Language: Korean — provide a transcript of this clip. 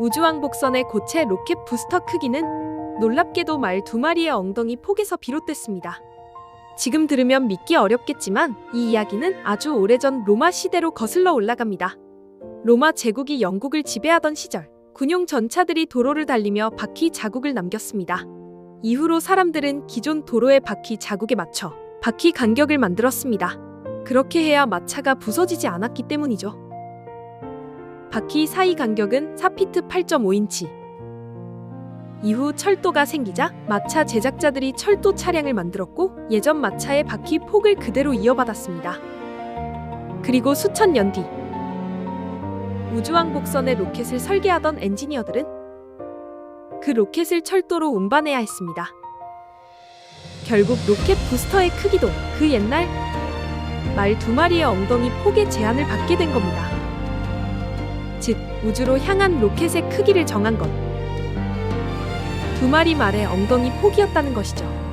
우주왕복선의 고체 로켓 부스터 크기는 놀랍게도 말 두 마리의 엉덩이 폭에서 비롯됐습니다. 지금 들으면 믿기 어렵겠지만 이 이야기는 아주 오래전 로마 시대로 거슬러 올라갑니다. 로마 제국이 영국을 지배하던 시절 군용 전차들이 도로를 달리며 바퀴 자국을 남겼습니다. 이후로 사람들은 기존 도로의 바퀴 자국에 맞춰 바퀴 간격을 만들었습니다. 그렇게 해야 마차가 부서지지 않았기 때문이죠. 바퀴 사이 간격은 4피트 8.5인치. 이후 철도가 생기자 마차 제작자들이 철도 차량을 만들었고 예전 마차의 바퀴 폭을 그대로 이어받았습니다. 그리고 수천 년 뒤 우주왕 복선의 로켓을 설계하던 엔지니어들은 그 로켓을 철도로 운반해야 했습니다. 결국 로켓 부스터의 크기도 그 옛날 말 두 마리의 엉덩이 폭의 제한을 받게 된 겁니다. 즉, 우주로 향한 로켓의 크기를 정한 건두 마리 말의 엉덩이 폭이었다는 것이죠.